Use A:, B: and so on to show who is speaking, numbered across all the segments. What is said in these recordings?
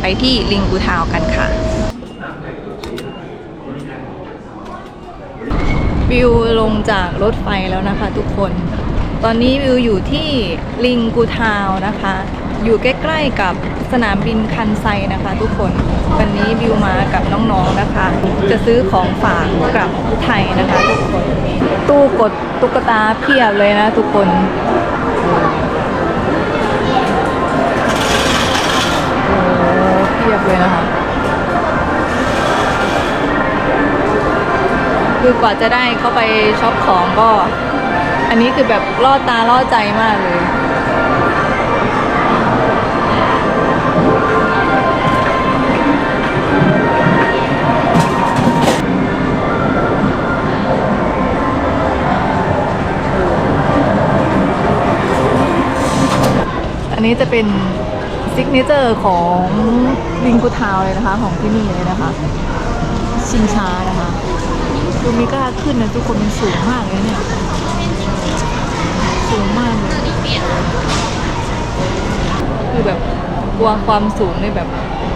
A: ไปที่ลิงกูทาวกันค่ะ วิวลงจากรถไฟแล้วนะคะทุกคน ตอนนี้วิวอยู่ที่ลิงกูทาวนะคะ อยู่ใกล้ๆกับสนามบินคันไซนะคะทุกคน วันนี้วิวมากับน้องๆนะคะ จะซื้อของฝากกลับไทยนะคะทุกคน ตู้กดตุ๊กตาเพียบเลยนะทุกคน เลยนะคะ คือกว่าจะได้เข้าไปช็อปของก็ อันนี้คือแบบล่อตาล่อใจมากเลยอันนี้จะเป็น ซิกเนเจอร์ของลิงกูทาวเลยนะคะ ของที่นี่เลยนะคะ ชิงช้านะคะดูมีกล้าขึ้นนะทุกคนมันสูงมากเลยเนี่ยสูงมากเลยคือแบบกลัวความสูงเลยแบบ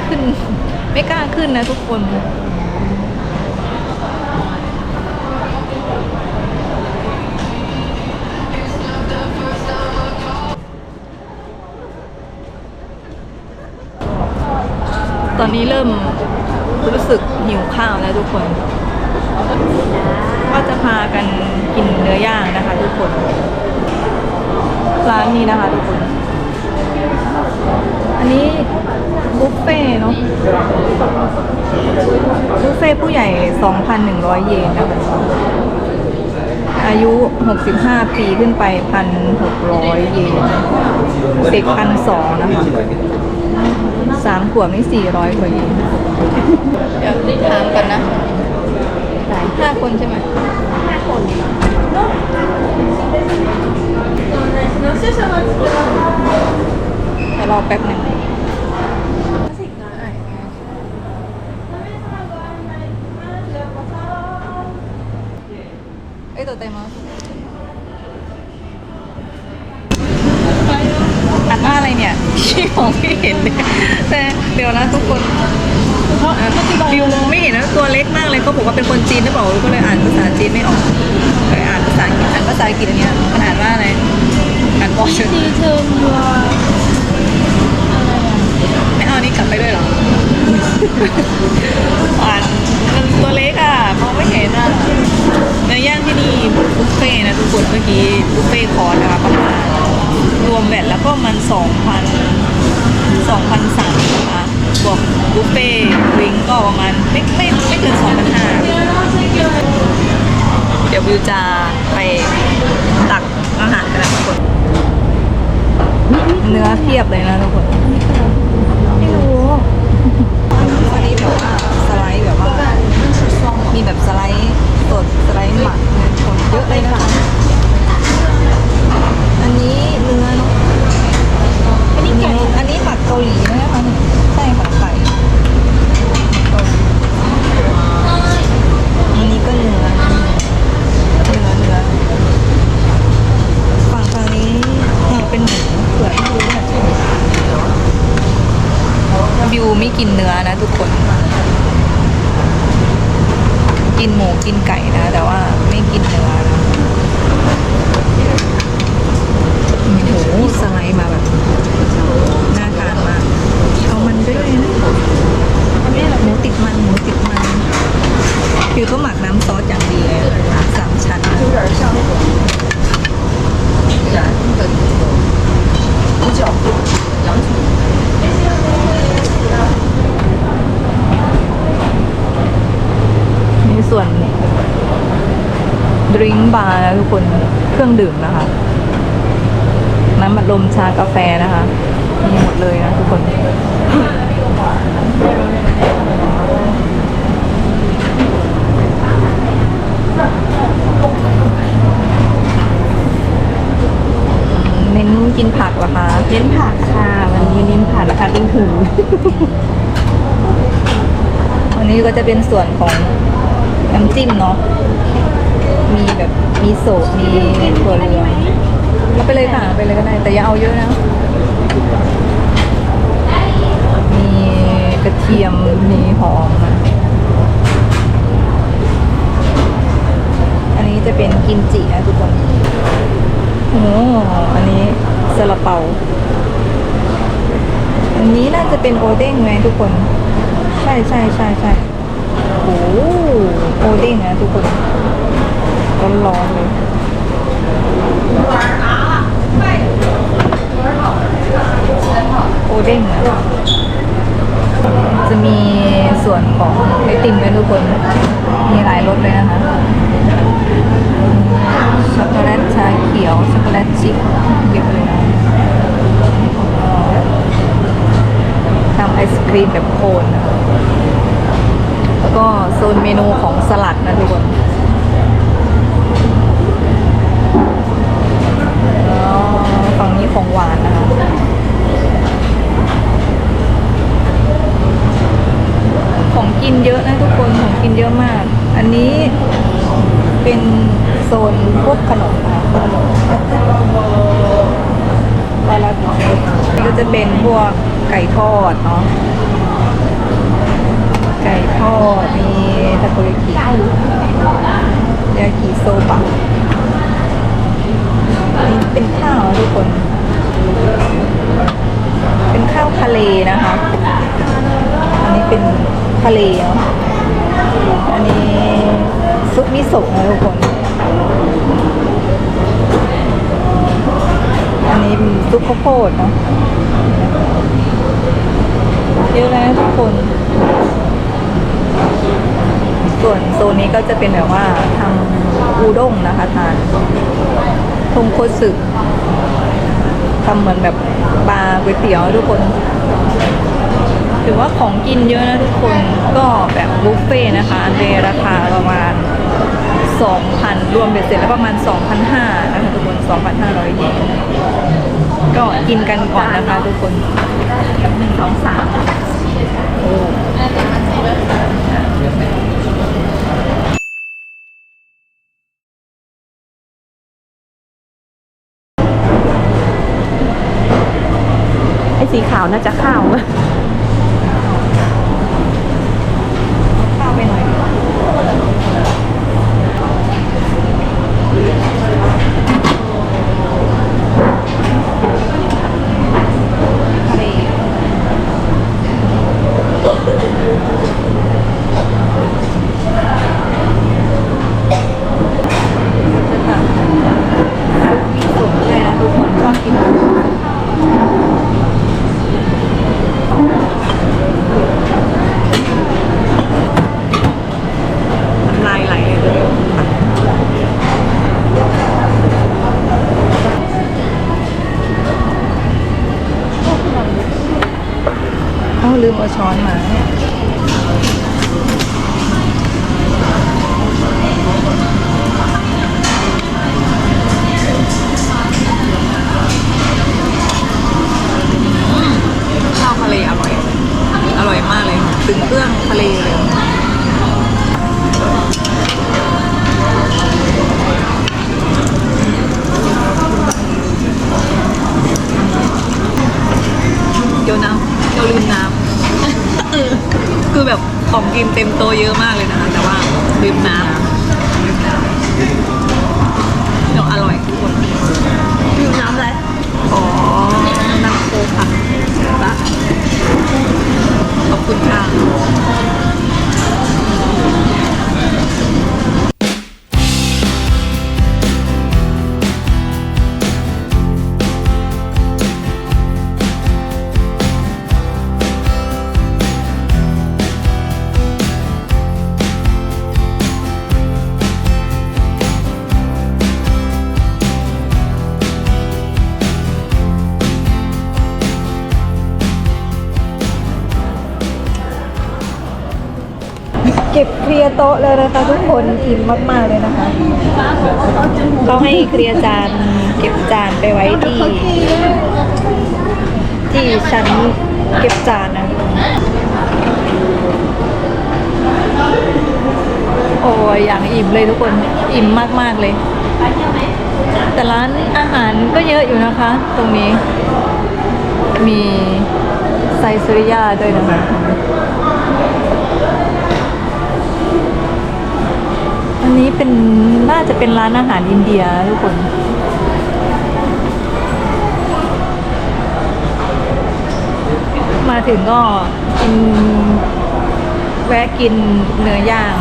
A: ขึ้น ไม่กล้าขึ้นนะทุกคน อนนี้เริ่มรู้สึกหิวข้าวแล้วทุกคนว่าจะพากันกินเนื้อย่างนะคะทุกคน ร้านนี้นะคะทุกคน อันนี้บุฟเฟ่เนาะบุฟเฟ่ผู้ใหญ่ 2,100 เยนนะคะอายุ 65 ปีขึ้นไป 1,600 เยนเด็กพันสองนะคะ สามขวบนี่สี่ร้อยกว่าเยนเดี๋ยวถามกันนะห้าคนใช่ไหมห้าคนเดี๋ยวรอแป๊บหนึ่งเอ้ยตัวเต็มมั้ยอ่านว่าอะไรเนี่ย ชี้ของไม่ เห็นเลยแต่เดี๋ยวนะทุกคนบิวมองไม่เห็นนะตัวเล็กมากเลยเขาบอกว่าเป็นคนจีนหรือเปล่าก็เลยอ่านภาษาจีนไม่ออกเลยอ่านภาษาอังกฤษอ่านภาษาอังกฤษอันเนี้ยมันอ่านว่าอะไรอ่านบอกชื่อ
B: ดีเทอมวัว
A: ไม่เอาอันนี้กลับไปด้วยเหรออ่านมันตัวเล็กอะมองไม่เห็นอะเนื้อย่างที่นี่บุฟเฟ่ต์นะทุกคนเมื่อกี้บุฟเฟ่ต์คอร์สนะคะประมาณรวมแบตแล้วก็มันสองพัน สองพันสามนะคะบวกบุฟเฟ่ต์ดริงก์ก็ประมาณไม่ไม่ไม่เกินสองพันห้าเดี๋ยววิวจะไปตักอาหารกันนะทุกคน เนื้อเพียบเลยนะทุกคน
B: ไม่รู้
A: อันนี้แบบว่าสไลด์แบบว่ามีแบบสไลด์สดสไลด์หมักคนเยอะเลยนะคะอันนี้เนื้อเนาะ
B: อันนี้ไก่
A: อันนี้หมักเกาหลีนะคะใช่หมักไก่อันนี้ก็เนื้อเนื้อเนื้อฝั่งทางนี้อ่าเป็นหมูเผือกไม่รู้เนี่ยบิวไม่กินเนื้อนะทุกคน กินหมูกินไก่นะ แต่ว่าไม่กินเนื้อนะโอ้โหสไลด์มาแบบน่าทานมากเอามันด้วยนะหมูติดมันหมูติดมันคือก็หมักน้ำซอสอย่างดีเลยสามชั้นนี่ส่วนดริงก์บาร์นะทุกคน เครื่องดื่มนะคะ น้ำบัดลมชากาแฟนะคะ มีหมดเลยนะทุกคน เน้นกินผักเหรอคะ
B: เน้นผักค่ะ วันนี้เน้นผักนะคะดิ้งถึง
A: โอ้อันนี้ก็จะเป็นส่วนของน้ำจิ้มเนาะมีแบบ มีโซะมีถั่วเหลืองเอาไปเลยค่ะไปเลยก็ได้แต่อย่าเอาเยอะนะ มีกระเทียมมีหอมอันนี้จะเป็นกิมจินะทุกคนโอ้อันนี้ซาลาเปาอันนี้น่าจะเป็นโอเด้งไหมทุกคน ใช่ใช่ใช่ใช่โอ้โอเด้งนะทุกคน ร้อนๆเลยโอเด้งอะจะมีส่วนของไอติมด้วยทุกคน มีหลายรสเลยนะคะ ช็อกโกแลตชาเขียว ช็อกโกแลตชิพเยอะเลยนะทำไอศครีมแบบโคนนะแล้วก็โซนเมนูของสลัดนะทุกคน ของหวานนะคะของกินเยอะนะทุกคนของกินเยอะมาก อันนี้เป็นโซนพวกขนมค่ะขนมปลาละนี่ก็จะเป็นพวกไก่ทอดเนาะไก่ทอดมีทาโกยากิยากิโซบะอันนี้เป็นข้าวนะทุกคน เป็นข้าวทะเลนะคะ อันนี้เป็นทะเลเนาะอันนี้ซุปมิโซะนะทุกคน อันนี้ซุปข้าวโพดเนาะเยอะเลยนะทุกคน ส่วนโซนนี้ก็จะเป็นแบบว่าทำอูด้งนะคะทานทงโคสึ ทำเหมือนแบบบาร์ก๋วยเตี๋ยวทุกคน ถือว่าของกินเยอะนะทุกคนก็แบบบุฟเฟ่ต์นะคะในราคาประมาณ 2,000 รวมเบ็ดเสร็จแล้วประมาณ 2,500นะคะทุกคน 2,500เยนก็กินกันก่อนนะคะทุกคนหนึ่งสองสามโอ้
B: สีขาวน่าจะข้าว
A: ข้าวไปหน่อยทะเลมีสูตรด้วยนะทุกคนชอบกิน น้ำลายไหลเลยเอ้า ลืมเอาช้อนมาข้าวทะเลอร่อย อร่อยมากเลย ถึงเครื่องทะเลเลย เดี๋ยวน้ำเราลืมน้ำ คือแบบ ของกินเต็มโตะเยอะมากเลยนะคะแต่ว่าลืมน้ำะเลยนะคะทุกคนอิ่มมากๆเลยนะคะเขาให้เคลียร์จานเก็บจานไปไว้ที่ ที่ชั้นเก็บจานนะโอ้ยอย่างอิ่มเลยทุกคนอิ่มมากๆเลย แต่ร้านอาหารก็เยอะอยู่นะคะ ตรงนี้ มีไซสุริยาด้วยนะคะ นี้เป็นน่าจะเป็นร้านอาหารอินเดียทุกคน มาถึงก็กินแวะกินเนื้อย่าง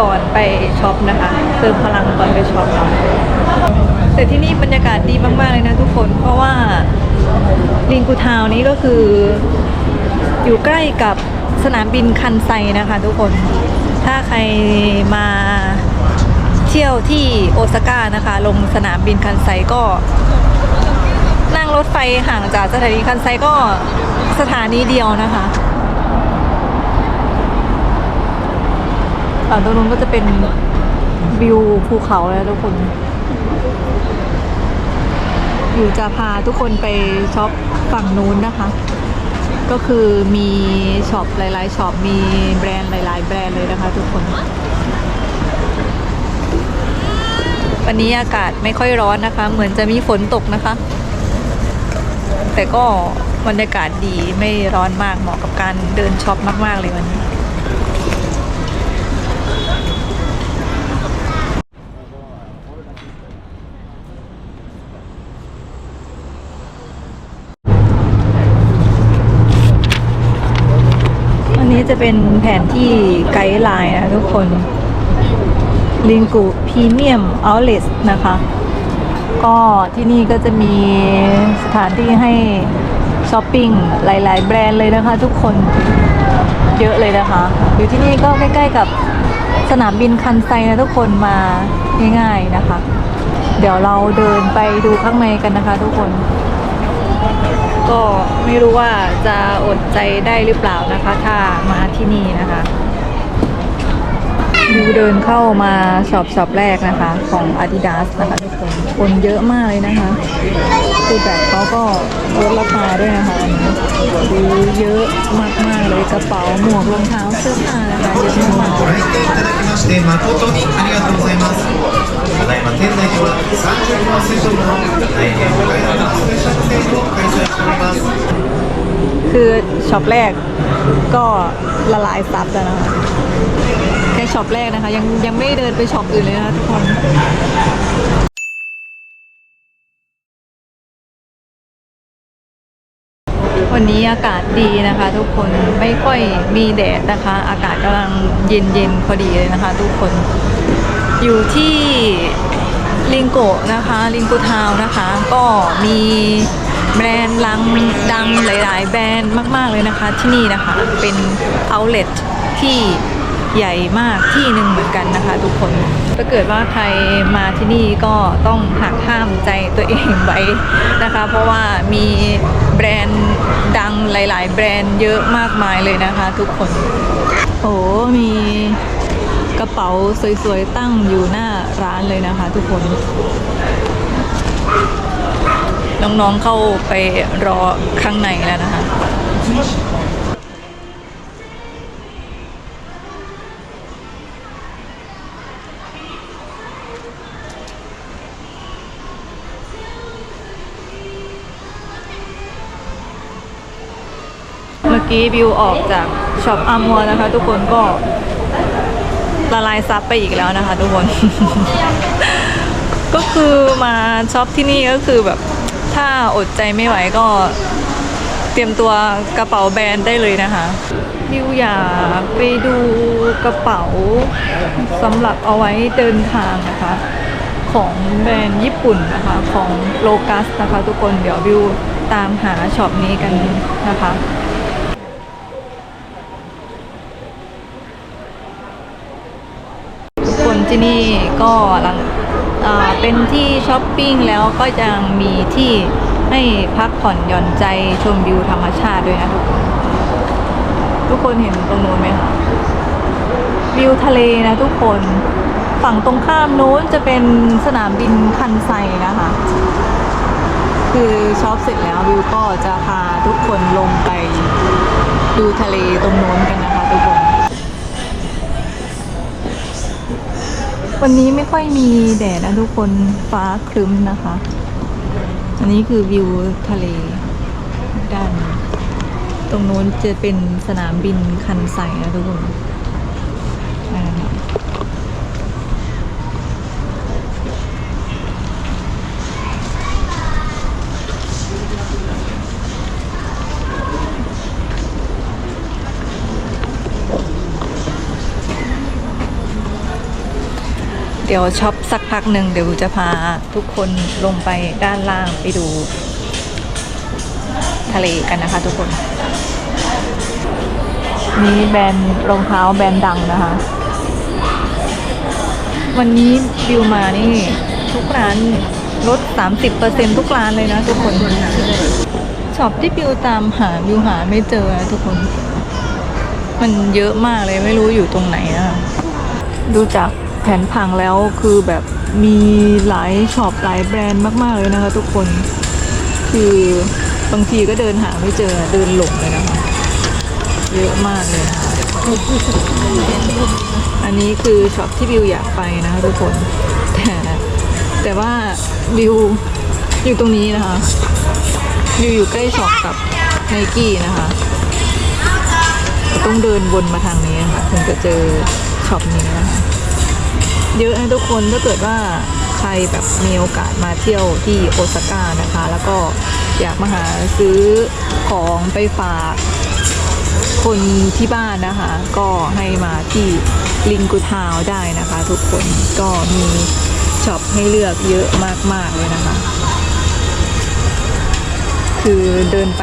A: ก่อนไปช็อปนะคะเติมพลังก่อนไปช็อปเนะแต่ที่นี่บรรยากาศดีมาก ๆ เลยนะทุกคนเพราะว่าลิงกูทาวน์นี้ก็คือ อยู่ใกล้กับสนามบินคันไซนะคะทุกคน ถ้าใครมาเที่ยวที่โอซาก้านะคะ ลงสนามบินคันไซก็ นั่งรถไฟห่างจากสถานีคันไซก็สถานีเดียวนะคะฝั่งตรงนู้นก็จะเป็นวิวภูเขาแล้วทุกคนอยู่จะพาทุกคนไปช็อปฝั่งนู้นนะคะ ก็คือมีช็อปหลาย ๆช็อปมีแบรนด์หลาย ๆ แบรนด์เลยนะคะทุกคน วันนี้อากาศไม่ค่อยร้อนนะคะ เหมือนจะมีฝนตกนะคะ แต่ก็บรรยากาศดีไม่ร้อนมากเหมาะกับการเดินช็อปมาก ๆ เลยวันนี้ อันนี้ จะเป็นแผนที่ไกด์ไลน์นะทุกคนลิงกูพรีเมียมเอาเลสนะคะ ก็ที่นี่ก็จะมีสถานที่ให้ช้อปปิ้งหลาย ๆ แบรนด์เลยนะคะทุกคนเยอะเลยนะคะ อยู่ที่นี่ก็ใกล้ ๆ กับสนามบินคันไซนะทุกคนมาง่าย ๆ นะคะ เดี๋ยวเราเดินไปดูข้างในกันนะคะทุกคน ก็ไม่รู้ว่าจะอดใจได้หรือเปล่านะคะ ถ้ามาที่นี่นะคะดูเดินเข้ามาช็อปช็อปแรกนะคะ ของ Adidas นะคะทุกคนคนเยอะมากเลยนะคะ คือแบบเขาก็ลดราคาด้วยนะคะอันนี้ดูเยอะมากๆเลยกระเป๋าหมวกรองเท้าเสื้อผ้านะคะเยอะมาก
C: ご来店いただきまして誠にありがとうございます。ただいま店内では30%オフの大変お買い得な
A: คือช็อปแรกก็ละลายซับแล้วนะคะแค่ช็อปแรกนะคะ ยังยังไม่เดินไปช็อปอื่นเลยนะคะทุกคนวันนี้อากาศดีนะคะทุกคนไม่ค่อยมีแดดนะคะ อากาศกำลังเย็นๆพอดีเลยนะคะ ทุกคนอยู่ที่ ลิงโกะนะคะลิงโกทาวนะคะ ก็มีแบรนด์ลังดังหลาย ๆ แบรนด์มาก ๆ เลยนะคะ ที่นี่นะคะเป็นเอาเล t ที่ใหญ่มากที่หนึ่งเหมือนกันนะคะทุกคน ถ้าเกิดว่าใครมาที่นี่ก็ต้องหักห้ามใจตัวเองไว้นะคะ เพราะว่ามีแบรนด์ดังหลาย ๆ แบรนด์เยอะมากมายเลยนะคะ ทุกคน โอ้มี ระเป๋าสวยๆตั้งอยู่หน้าร้านเลยนะคะทุกคน น้องๆเข้าไปรอข้างในแล้วนะคะเมื่อกี้วิวออกจากช็อปอามัวนะคะ ทุกคนก็ ละลายซับไปอีกแล้วนะคะ ทุกคน ก็คือมาช็อปที่นี่ก็คือแบบถ้าอดใจไม่ไหวก็เตรียมตัวกระเป๋าแบรนด์ได้เลยนะคะวิวอยากไปดูกระเป๋าสำหรับเอาไว้เดินทางนะคะ ของแบรนด์ญี่ปุ่นนะคะของโลกัสนะคะ ทุกคนเดี๋ยววิวตามหาช็อปนี้กันนะคะ ที่นี่ก็หลังเป็นที่ช้อปปิ้งแล้วก็ยังมีที่ให้พักผ่อนหย่อนใจชมวิวธรรมชาติด้วยนะทุกคนทุกคนเห็นตรงโน้นไหมคะวิวทะเลนะทุกคนฝั่งตรงข้ามนู้นจะเป็นสนามบินคันไซนะคะ คือช็อปเสร็จแล้ววิวก็จะพาทุกคนลงไปดูทะเลตรงโน้นกันนะ วันนี้ไม่ค่อยมีแดดนะทุกคนฟ้าครึ้มนะคะ อันนี้คือวิวทะเลด้าน ตรงโน้นจะเป็นสนามบินคันไซนะทุกคนนั่นนะคะเดี๋ยวช็อปสักพักหนึ่งเดี๋ยวจะพาทุกคนลงไปด้านล่างไปดู ทะเลกันนะคะทุกคนนี่แบรนด์รองเท้าแบรนด์ดังนะคะ วันนี้บิวมานี่ ทุกร้านลด 30%ทุกร้านเลยนะทุกคนช็อปที่บิวตามหาบิวหาไม่เจอนะทุกคน มันเยอะมากเลยไม่รู้อยู่ตรงไหนอะดูจาก แผนผังแล้วคือแบบมีหลายช็อปหลายแบรนด์มากๆเลยนะคะ ทุกคนคือบางทีก็เดินหาไม่เจอเดินหลงเลยนะคะเยอะมากเลยนะคะอันนี้คือช็อปที่บิวอยากไปนะคะทุกคนแต่แต่ว่าบิวอยู่ตรงนี้นะคะบิวอยู่ใกล้ช็อปกับไนกี้นะคะต้องเดินวนมาทางนี้นะคะถึงจะเจอช็อปนี้นะคะ เยอะนะทุกคนถ้าเกิดว่าใครแบบมีโอกาสมาเที่ยวที่โอซาก้านะคะ แล้วก็อยากมาหาซื้อของไปฝากคนที่บ้านนะคะ ก็ให้มาที่ลิงกุทาวได้นะคะ ทุกคนก็มีช็อปให้เลือกเยอะมาก ๆ เลยนะคะ คือเดินไป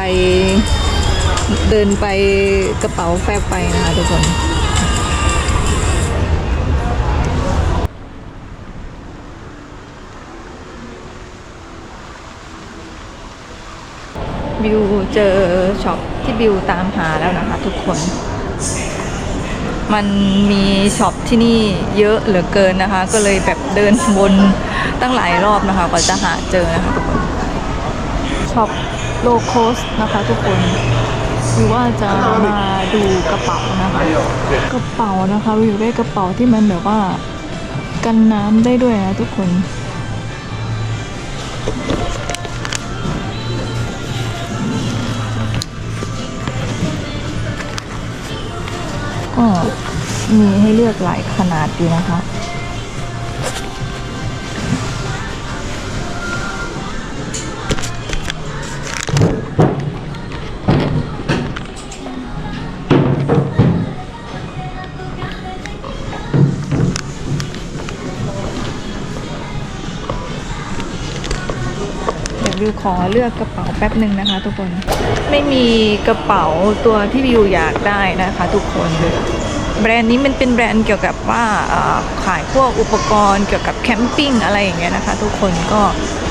A: เดินไปกระเป๋าแฟบไปนะคะทุกคน บิวเจอช็อปที่บิวตามหาแล้วนะคะทุกคน มันมีช็อปที่นี่เยอะเหลือเกินนะคะ ก็เลยแบบเดินวนตั้งหลายรอบนะคะกว่าจะหาเจอนะคะทุกคนช็อปโลโคสนะคะทุกคนหรือว่าจะมาดูกระเป๋านะคะ กระเป๋านะคะวิวได้กระเป๋าที่มันแบบว่ากันน้ำได้ด้วยนะทุกคน ก็มีให้เลือกหลายขนาดอยู่นะคะ ขอเลือกกระเป๋าแป๊บหนึ่งนะคะ ทุกคน ไม่มีกระเป๋าตัวที่วิวอยากได้นะคะ ทุกคนแบรนด์นี้มันเป็นแบรนด์เกี่ยวกับว่าขายพวกอุปกรณ์เกี่ยวกับแคมปิ้งอะไรอย่างเงี้ยนะคะ ทุกคนก็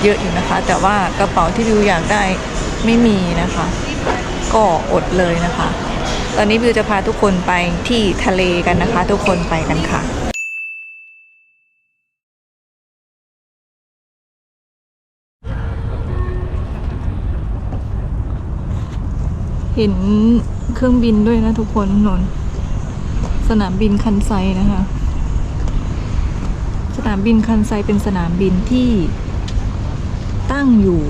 A: เยอะอยู่นะคะ แต่ว่ากระเป๋าที่วิวอยากได้ไม่มีนะคะ ก็อดเลยนะคะ ตอนนี้วิวจะพาทุกคนไปที่ทะเลกันนะคะ ทุกคนไปกันค่ะ เห็นเครื่องบินด้วยนะทุกคนนนสนามบินคันไซนะคะ สนามบินคันไซเป็นสนามบินที่ตั้งอยู่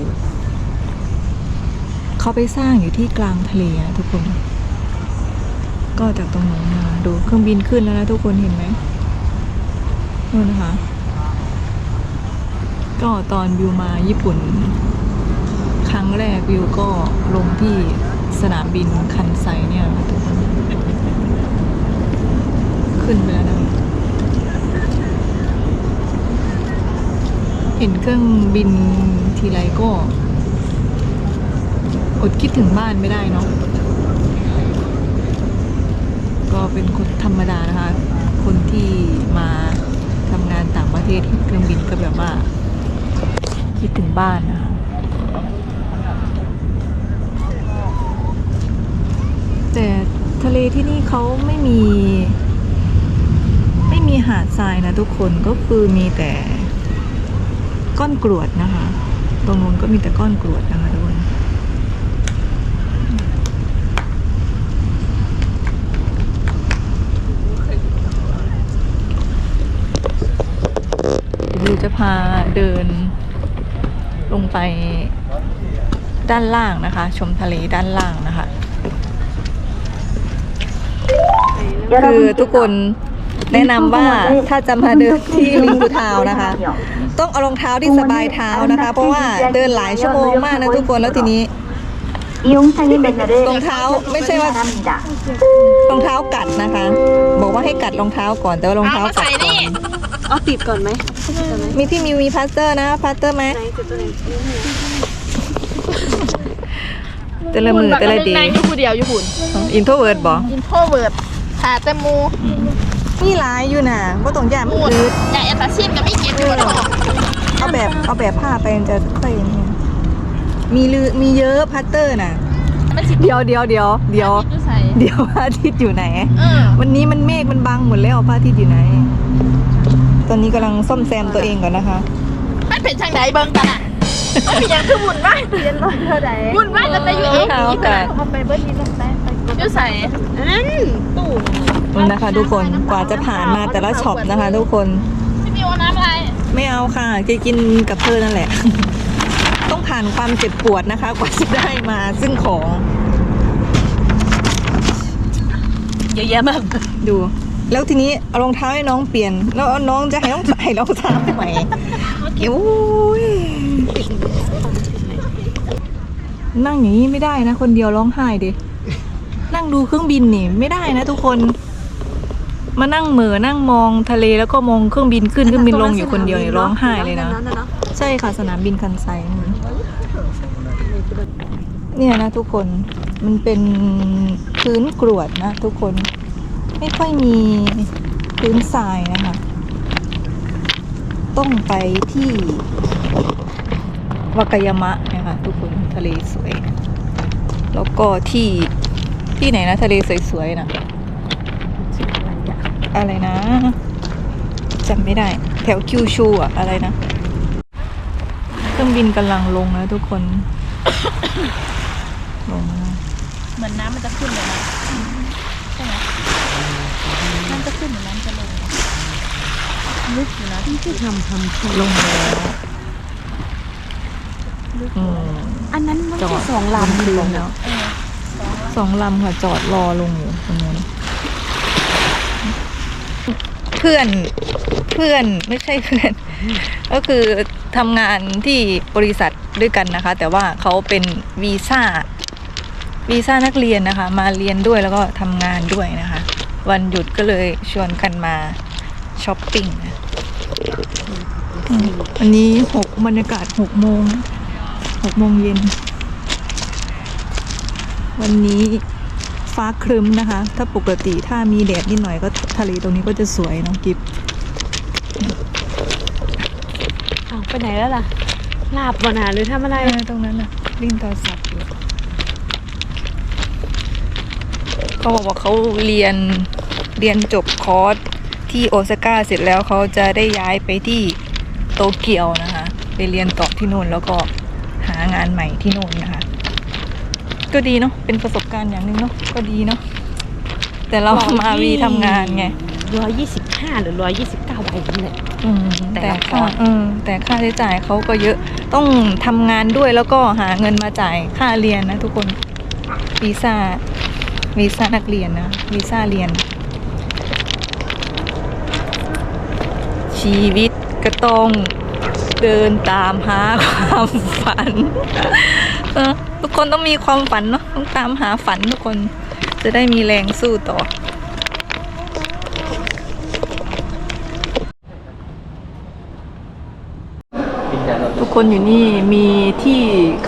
A: เขาไปสร้างอยู่ที่กลางทะเลนะทุกคน ก็จากตรงนู้นมาดูเครื่องบินขึ้นแล้วนะทุกคนเห็นไหมนู่นนะคะ ก็ตอนวิวมาญี่ปุ่น ครั้งแรกวิวก็ลงที่ สนามบินคันไซเนี่ยขึ้นไปแล้วนะเห็นเครื่องบินทีไรก็ อดคิดถึงบ้านไม่ได้เนาะก็เป็นคนธรรมดานะคะ คนที่มาทำงานต่างประเทศเครื่องบินก็แบบว่า คิดถึงบ้านนะคะ แต่ทะเลที่นี่เขาไม่มี ไม่มีหาดทรายนะทุกคนก็คือมีแต่ก้อนกรวดนะคะ ตรงนู้นก็มีแต่ก้อนกรวดนะคะทุกคนจะพาเดินลงไปด้านล่างนะคะ ชมทะเลด้านล่างนะคะ คือทุกคนแนะนำว่าถ้าจะมาเดินที่ลิงกูทาวนะคะ ต้องเอารองเท้าที่สบายเท้านะคะ เพราะว่าเดินหลายชั่วโมงมากนะทุกคนแล้วทีนี้รองเท้าไม่ใช่ว่ารองเท้ากัดนะคะ บอกว่าให้กัดรองเท้าก่อนแต่ว่ารองเท้ากัดก่อน
B: เอาติดก่อนไหม
A: มีพี่มิวมีพลาสเตอร์นะพลาสเตอร์ไหมแต่ละมือแตละ
D: เดย์อยู่ผู้เดียวอยู่คน
A: อินโทรเวิร์ดบอ
D: อินโทรเวิร์ด ขาแต่มู
A: มีหลายอยู่นะว่าตรงย่ามัน
D: มูด
A: คือ
D: แต่แอตตาชินกับไม่เก็บอยู่หรอก
A: เอาแบบเอาแบบผ้าไปมันจะค่อยอย่างเงี้ยมีลือมีเยอะพัตเตอร์น่ะ
D: มันสิ
A: เดี๋ยวเดี๋ยวเดี๋ยวเดี๋ยว
D: อยู่ใส่
A: เดี๋ยวพระอาทิตย์อยู่ไหน
D: เออ
A: วันนี้มันเมฆมันบังหมดแล้วพระอาทิตย์อยู่ไหน ตอนนี้กำลังซ่อมแซมตัวเองก่อนนะคะ
D: มันเป็นทางใดเบิ่งกันอะเอาไปยังคือบุญมากเรียนร้อยเท่าใดบุญมากจะไปอยู่เอง
A: เท้ากัด
D: เอาไปเบิ้ลนี้ลงได้อ ยู่ใส่อันนั้นตู้
A: นี่นะคะทุกคนกว่าจะผ่านมาแต่ละช็อปนะคะ ทุกคน
D: พี่มิวเอาน้ำอะไร
A: ไม่เอาค่ะจะกินกับเธอนั่นแหละ ต้องผ่านความเจ็บปวดนะคะ กว่าจะได้มาซึ่งของ
B: เยอะแยะมาก
A: ดู แล้วทีนี้เอารองเท้าให้น้องเปลี่ยน แล้วน้องจะให้น้องใส่รองเท้าใหม่โอ้ยนั่งอย่างนี้ไม่ได้นะ คนเดียวร้องไห้ดินั่ง ดูเครื่องบินนี่ไม่ได้นะทุกคน มานั่งเหม่อนั่งมองทะเลแล้วก็มองเครื่องบินขึ้นเครื่องบินลงอยู่คนเดียวนี่ร้องไห้เลยนะ ใช่ค่ะสนามบินคันไซเนี่ยนะทุกคนมันเป็นพื้นกรวดนะทุกคนไม่ค่อยมีพื้นทรายนะคะ ต้องไปที่วากายามะนะคะทุกคนทะเลสวย แล้วก็ที่ ที่ไหนนะทะเลสวยๆนะอะไรนะจำไม่ได้ แถวคิวชูอะอะไรนะ เครื่องบินกำลังลงนะทุกคน ลงแล้ว
D: เหมือนน้ำมันจะขึ้นเลยนะใช่ไหมน้ำจะขึ้นหรือน้ำจะลงลึกอยู่นะที่ที่ทำทำ
A: ลงแล้วอืม
B: อันนั้นมัน
A: จอ
B: แค่
A: ด
B: สองลำ
A: ลงแล้ว สองลำค่ะจอดรอลงอยู่ตรงนู้นเพื่อนเพื่อนไม่ใช่เพื่อน ก็คือทำงานที่บริษัทด้วยกันนะคะ แต่ว่าเขาเป็นวีซ่าวีซ่านักเรียนนะคะ มาเรียนด้วยแล้วก็ทำงานด้วยนะคะ วันหยุดก็เลยชวนกันมาช้อปปิ้งนะวันนี้หกบรรยากาศหกโมงหกโมงเย็น วันนี้ฟ้าครึ้มนะคะ ถ้าปกติถ้ามีแดดนิดหน่อยก็ทะเลตรงนี้ก็จะสวยเนาะกิฟ
B: เอาไปไหนแล้วล่ะลาบบ่นาหรือทำอะไร
A: เออตรงนั้นน่ะวิ่งโทรศัพท์อยู่เขาบอกว่าเขาเรียนเรียนจบคอร์สที่โอซาก้าเสร็จแล้วเขาจะได้ย้ายไปที่โตเกียวนะคะ ไปเรียนต่อที่นู่นแล้วก็หางานใหม่ที่นู่นนะคะ ก็ดีเนาะเป็นประสบการณ์อย่างหนึ่งเนาะก็ดีเนาะแต่เรามาวีทำงานไง
B: ร้อยยี่สิบห้าหรือร้อยยี่สิบเก้าใบนั่นแหละ
A: อืม
B: แต่
A: แต่
B: ละค
A: ค่า
B: อร์ส
A: เออแต่ค่าใช้จ่ายเขาก็เยอะต้องทำงานด้วยแล้วก็หาเงินมาจ่ายค่าเรียนนะทุกคนวีซ่าวีซ่านักเรียนนะวีซ่าเรียน ชีวิตก็ต้องเดินตามหาความฝันเออ ทุกคนต้องมีความฝันเนาะต้องตามหาฝันทุกคนจะได้มีแรงสู้ต่อ ทุกคนอยู่นี่มีที่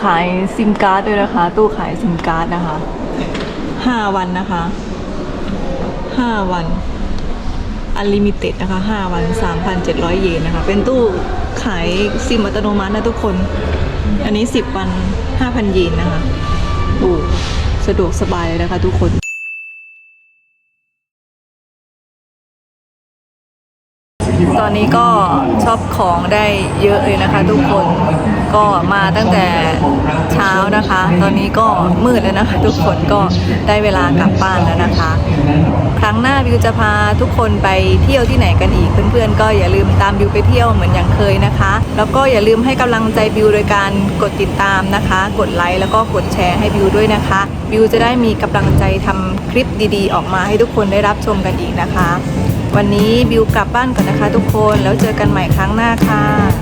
A: ขายซิมการ์ดด้วยนะคะ ตู้ขายซิมการ์ดนะคะห้าวันนะคะห้าวันอันลิมิเต็ดนะคะห้าวันสามพันเจ็ดร้อยเยนนะคะ เป็นตู้ขายซิมอัตโนมัตินะทุกคน อันนี้สิบวัน ห้าพันเยนนะคะ โอ้สะดวกสบายเลยนะคะทุกคนตอนนี้ก็ช็อปของได้เยอะเลยนะคะทุกคน ก็มาตั้งแต่เช้านะคะ ตอนนี้ก็มืดแล้วนะคะ ทุกคนก็ได้เวลากลับบ้านแล้วนะคะ ครั้งหน้าบิวจะพาทุกคนไปเที่ยวที่ไหนกันอีกเพื่อนๆ ก็อย่าลืมตามบิวไปเที่ยวเหมือนอย่างเคยนะคะ แล้วก็อย่าลืมให้กำลังใจบิวโดยการกดติดตามนะคะ กดไลค์แล้วก็กดแชร์ให้บิวด้วยนะคะบิวจะได้มีกำลังใจทำคลิปดีๆ ออกมาให้ทุกคนได้รับชมกันอีกนะคะ วันนี้บิวกลับบ้านก่อนนะคะทุกคนแล้วเจอกันใหม่ครั้งหน้าค่ะ